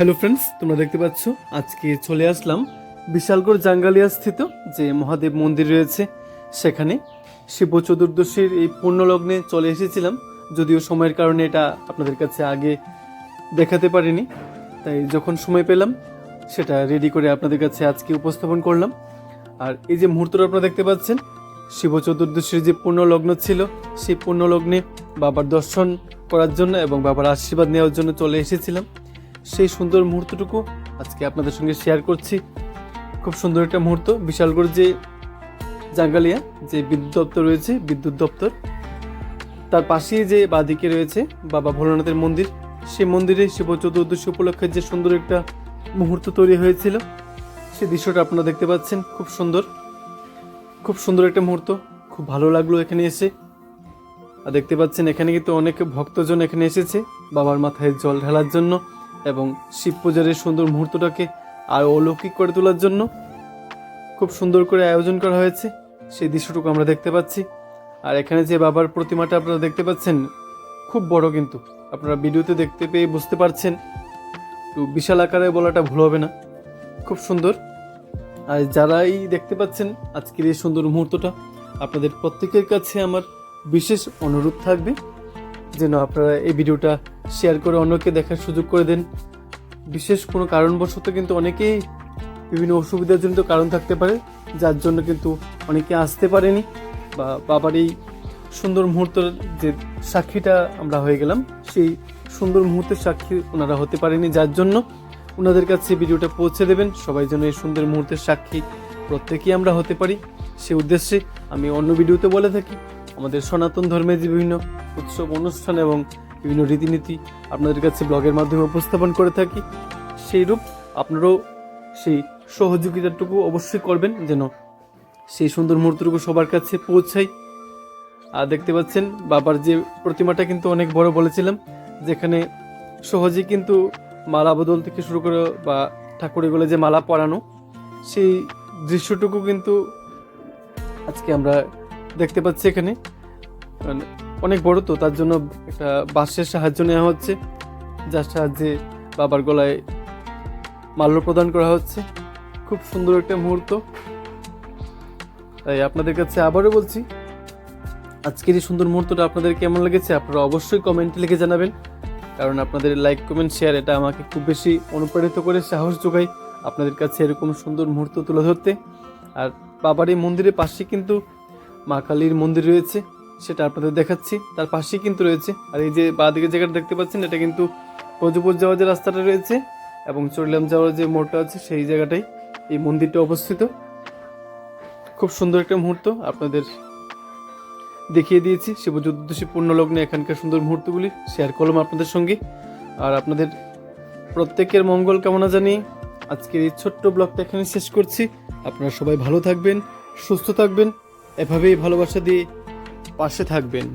Hello friends তোমরা দেখতে পাচ্ছ? আজকে চলে আসলাম বিশালগড় জাঙ্গালিয়া স্থিত যে মহাদেব মন্দির রয়েছে সেখানে। শিব চতুর্দশীর এই পূর্ণলগ্নে চলে এসেছিলাম, যদিও সময়ের কারণে এটা আপনাদের কাছে আগে দেখাতে পারিনি। তাই যখন সময় পেলাম, সেটা রেডি করে আপনাদের কাছে আজকে উপস্থাপন করলাম। আর এই যে মুহূর্তটা আপনারা দেখতে পাচ্ছেন, শিব চতুর্দশীর যে পূর্ণলগ্ন ছিল, সেই পূর্ণলগ্নে বাবার দর্শন করার জন্য এবং বাবার আশীর্বাদ নেওয়ার জন্য চলে এসেছিলাম। সেই সুন্দর মুহূর্তটুকু আজকে আপনাদের সঙ্গে শেয়ার করছি। খুব সুন্দর একটা মুহূর্ত। বিশালগড় যে জাঙ্গালিয়া, যে বিদ্যুৎ দপ্তর রয়েছে, বিদ্যুৎ দপ্তর, তার পাশেই যে বাদিকে রয়েছে বাবা ভোলানাথের মন্দির। সেই মন্দিরে শিব চতুর্দশী উপলক্ষে যে সুন্দর একটা মুহূর্ত তৈরি হয়েছিল, সে দৃশ্যটা আপনারা দেখতে পাচ্ছেন। খুব সুন্দর। খুব সুন্দর একটা মুহূর্ত। খুব ভালো লাগল এখানে এসে। আর দেখতে পাচ্ছেন এখানে কিন্তু অনেক ভক্তজন এখানে এসেছে বাবার মাথায় জল ঢালার জন্য। এবং শিব পূজার এই সুন্দর মুহূর্তটাকে আর অলৌকিক করে তোলার জন্য খুব সুন্দর করে আয়োজন করা হয়েছে। সেই দৃশ্যটুকু আমরা দেখতে পাচ্ছি। আর এখানে যে বাবার প্রতিমাটা আপনারা দেখতে পাচ্ছেন, খুব বড় কিন্তু। আপনারা ভিডিওতে দেখতে পেয়ে বুঝতে পারছেন। তো বিশাল আকারে বলাটা ভুল হবে না। খুব সুন্দর। আর যারাই দেখতে পাচ্ছেন আজকের এই সুন্দর মুহূর্তটা, আপনাদের প্রত্যেকের কাছে আমার বিশেষ অনুরোধ থাকবে যেন আপনারা এই ভিডিওটা শেয়ার করে অন্যকে দেখার সুযোগ করে দেন। বিশেষ কোনো কারণবশত কিন্তু অনেকেই বিভিন্ন অসুবিধাজনিত কারণ থাকতে পারে, যার জন্য কিন্তু অনেকে আসতে পারেনি বা বাবার এই সুন্দর মুহূর্তের যে সাক্ষীটা আমরা হয়ে গেলাম, সেই সুন্দর মুহূর্তের সাক্ষী ওনারা হতে পারেনি, যার জন্য ওনাদের কাছে ভিডিওটা পৌঁছে দেবেন। সবাই যেন এই সুন্দর মুহূর্তের সাক্ষী প্রত্যেকেই আমরা হতে পারি। সে উদ্দেশ্যে আমি অন্য ভিডিওতে বলে থাকি, আমাদের সনাতন ধর্মের যে বিভিন্ন উৎসব, অনুষ্ঠান এবং বিভিন্ন রীতিনীতি আপনাদের কাছে ব্লগের মাধ্যমে উপস্থাপন করে থাকি। সেই রূপ আপনারাও সেই সহযোগিতাটুকু অবশ্যই করবেন যেন সেই সুন্দর মুহূর্তটুকু সবার কাছে পৌঁছায় আর দেখতে পাচ্ছেন, বাবার যে প্রতিমাটা কিন্তু অনেক বড় বলেছিলাম, যেখানে সহজেই কিন্তু মালা বদল থেকে শুরু করে বা ঠাকুরের গলে যে মালা পরানো, সেই দৃশ্যটুকু কিন্তু আজকে আমরা দেখতে পাচ্ছি এখানে। অনেক বড় তো, তার জন্য একটা বাঁশের সাহায্য নেওয়া হচ্ছে, যার সাহায্যে বাবার গলায় মাল্য প্রদান করা হচ্ছে। খুব সুন্দর একটা মুহূর্ত। তাই আপনাদের কাছে আবারও বলছি, আজকের এই সুন্দর মুহূর্তটা আপনাদের কেমন লেগেছে আপনারা অবশ্যই কমেন্টে লিখে জানাবেন। কারণ আপনাদের লাইক কমেন্ট শেয়ার এটা আমাকে খুব বেশি অনুপ্রাণিত করে, সাহস যোগায় আপনাদের কাছে এরকম সুন্দর মুহূর্ত তুলে ধরতে। আর বাবার এই মন্দিরের পাশে কিন্তু মা কালীর মন্দির রয়েছে। সেটা আপনাদের দেখাচ্ছি। তার পাশেই কিন্তু রয়েছে। আর এই যে বাঁদিকে জায়গাটা দেখতে পাচ্ছেন, এটা কিন্তু গজপুর যাওয়ার যে রাস্তাটা রয়েছে এবং চরিলাম যাওয়ার যে মোড়টা আছে, সেই জায়গাটাই এই মন্দিরটা অবস্থিত। খুব সুন্দর একটা মুহূর্ত আপনাদের দেখিয়ে দিয়েছি। শিব চতুর্দশী পূর্ণলগ্নে এখানকার সুন্দর মুহূর্তগুলি শেয়ার করলাম আপনাদের সঙ্গে। আর আপনাদের প্রত্যেকের মঙ্গল কামনা জানিয়ে আজকের এই ছোট্ট ব্লগটা এখানে শেষ করছি। আপনারা সবাই ভালো থাকবেন, সুস্থ থাকবেন। এভাবেই ভালোবাসা দিয়ে পাশে থাকবেন।